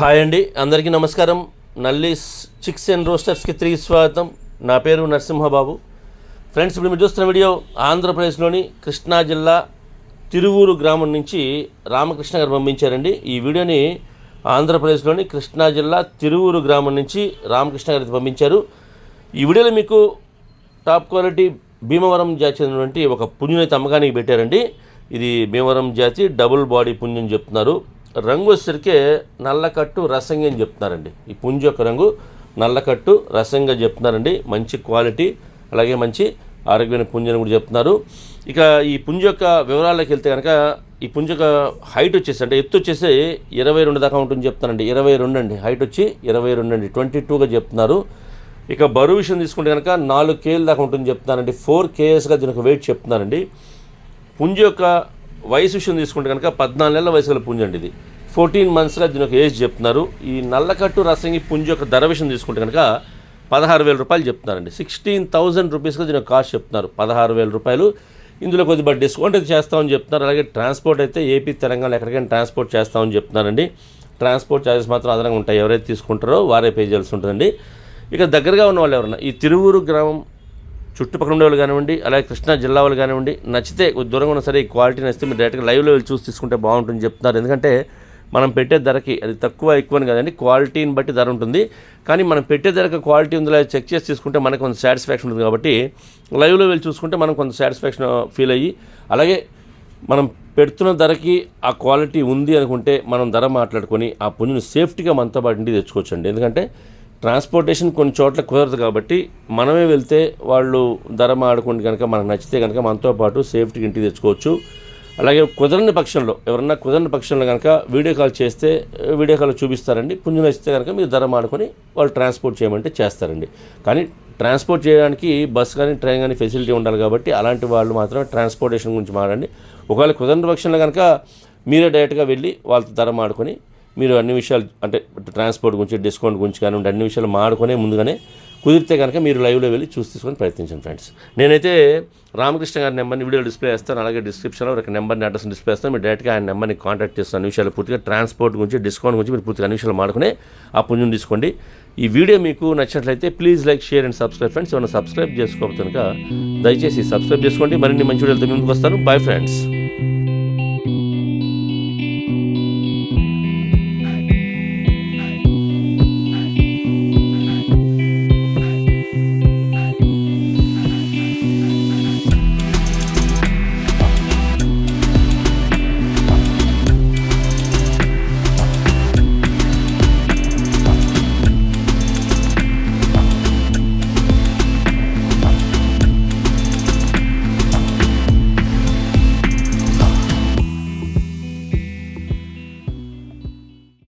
Hi అండి. అందరికీ నమస్కారం. నల్లీస్ చిక్స్ అండ్ రోస్టర్స్కి తిరిగి స్వాగతం. నా పేరు నరసింహబాబు. ఫ్రెండ్స్ ఇప్పుడు మీరు చూస్తున్న వీడియో ఆంధ్రప్రదేశ్లోని కృష్ణా జిల్లా తిరువూరు గ్రామం నుంచి రామకృష్ణ గారు పంపించారండి. ఈ వీడియోని ఆంధ్రప్రదేశ్లోని కృష్ణా జిల్లా తిరువూరు గ్రామం నుంచి రామకృష్ణ గారికి పంపించారు. ఈ వీడియోలో మీకు టాప్ క్వాలిటీ భీమవరం జాతి చెందినటువంటి ఒక పుంజుని అయితే అమ్మకానికి పెట్టారండి. ఇది భీమవరం జాతి డబుల్ బాడీ పుణ్యం చెప్తున్నారు. రంగు వచ్చేసరికి నల్లకట్టు రసంగి అని చెప్తున్నారండి. ఈ పుంజు యొక్క రంగు నల్లకట్టు రసంగా చెప్తున్నారండి. మంచి క్వాలిటీ అలాగే మంచి ఆరోగ్యమైన పుంజని కూడా చెప్తున్నారు. ఇక ఈ పుంజు యొక్క వివరాల్లోకి వెళ్తే కనుక ఈ పుంజు యొక్క హైట్ వచ్చేసి అంటే ఎత్తు వచ్చేసి ఇరవై రెండు దాకా ఉంటుంది చెప్తానండి ఇరవై రెండు అండి. హైట్ వచ్చి ఇరవై రెండు అండి. ట్వంటీ టూగా చెప్తున్నారు. ఇక బరువు విషయం తీసుకుంటే కనుక నాలుగు కేజీల దాకా ఉంటుంది చెప్తున్నానండి ఫోర్ కేఎస్గా దీనికి వెయిట్ చెప్తున్నానండి పుంజు యొక్క వయసు విషయం తీసుకుంటే కనుక పద్నాలుగు నెలల వయసు గల పుంజు అండి ఇది. ఫోర్టీన్ మంత్స్గా దీని ఒక ఏజ్ చెప్తున్నారు. ఈ నల్లకట్టు రసంగి పుంజ యొక్క ధర విషయం తీసుకుంటే కనుక పదహారు వేల రూపాయలు చెప్తున్నారండి. సిక్స్టీన్ థౌజండ్ రూపీస్గా దీని కాస్ట్ చెప్తున్నారు. పదహారు వేల రూపాయలు. ఇందులో కొద్దిగా డిస్కౌంట్ అయితే చేస్తామని చెప్తున్నారు. అలాగే ట్రాన్స్పోర్ట్ అయితే ఏపీ తెలంగాణ ఎక్కడికైనా ట్రాన్స్పోర్ట్ చేస్తామని చెప్తున్నారండి. ట్రాన్స్పోర్ట్ ఛార్జెస్ మాత్రం అదనంగా ఉంటాయి. ఎవరైతే తీసుకుంటారో వారే పే చేయాల్సి ఉంటుందండి. ఇక దగ్గరగా ఉన్న వాళ్ళు ఎవరన్నా ఈ తిరువూరు గ్రామం చుట్టుపక్కల ఉండే వాళ్ళు కానివ్వండి అలాగే కృష్ణా జిల్లా వాళ్ళు కానివ్వండి నచ్చితే కొద్ది దూరంగా ఉన్న సరే ఈ క్వాలిటీ నచ్చితే మీరు డైరెక్ట్గా లైవ్లో వెళ్ళి చూసి తీసుకుంటే బాగుంటుంది చెప్తున్నారు. ఎందుకంటే మనం పెట్టే ధరకి అది తక్కువ ఎక్కువ అని కదండి క్వాలిటీని బట్టి ధర ఉంటుంది. కానీ మనం పెట్టే ధరకు క్వాలిటీ ఉందో చెక్ చేసి తీసుకుంటే మనకు కొంత సాటిస్ఫాక్షన్ ఉంటుంది కాబట్టి లైవ్లో వెళ్ళి చూసుకుంటే మనం కొంత సాటిస్ఫాక్షన్ ఫీల్ అయ్యి అలాగే మనం పెడుతున్న ధరకి ఆ క్వాలిటీ ఉంది అనుకుంటే మనం ధర మాట్లాడుకొని ఆ పుంజుని సేఫ్టీగా మనతో పాటు ఇంటికి తెచ్చుకోవచ్చండి. ఎందుకంటే ట్రాన్స్పోర్టేషన్ కొన్ని చోట్ల కుదరదు కాబట్టి మనమే వెళ్తే వాళ్ళు ధర మాడుకుంటే కనుక మనకు నచ్చితే కనుక మనతో పాటు సేఫ్టీకి ఇంటికి తెచ్చుకోవచ్చు. అలాగే కుదరని పక్షంలో ఎవరన్నా కుదరని పక్షంలో కనుక వీడియో కాల్ చేస్తే వీడియో కాల్ చూపిస్తారండి. పుంజు నచ్చితే కనుక మీరు ధర మాడుకొని వాళ్ళు ట్రాన్స్పోర్ట్ చేయమంటే చేస్తారండి. కానీ ట్రాన్స్పోర్ట్ చేయడానికి బస్ కానీ ట్రైన్ కానీ ఫెసిలిటీ ఉండాలి కాబట్టి అలాంటి వాళ్ళు మాత్రం ట్రాన్స్పోర్టేషన్ గురించి మాడండి ఒకవేళ కుదరని పక్షంలో కనుక మీరే డైరెక్ట్గా వెళ్ళి వాళ్ళతో ధర మాడుకొని మీరు అన్ని విషయాలు అంటే ట్రాన్స్పోర్ట్ గురించి డిస్కౌంట్ గురించి కానివ్వండి అన్ని విషయాలు మాడుకునే ముందుగానే కుదిరితే కనుక మీరు లైవ్లో వెళ్ళి చూసి తీసుకొని ప్రయత్నించండి ఫ్రెండ్స్ నేనైతే రామకృష్ణ గారి నెంబర్ని వీడియో డిస్ప్లే చేస్తాను అలాగే డిస్క్రిప్షన్లో ఒక నెంబర్ని అడ్రస్ డిస్ప్లే చేస్తాను మీరు డైరెక్ట్గా ఆయన నెంబర్ని కాంటాక్ట్ చేస్తాను అన్ని విషయాలు పూర్తిగా ట్రాన్స్పోర్ట్ గురించి డిస్కౌంట్ గురించి మీరు పూర్తిగా అన్ని విషయాలు మాడుకునే ఆ పుణ్యం తీసుకోండి. ఈ వీడియో మీకు నచ్చినట్లయితే please like share and subscribe friends ఏమైనా సబ్స్క్రైబ్ చేసుకోకపోతే కనుక దయచేసి సబ్స్క్రైబ్ చేసుకోండి. మరిన్ని మంచి వీడియోలతో ముందుకు వస్తాను. Bye friends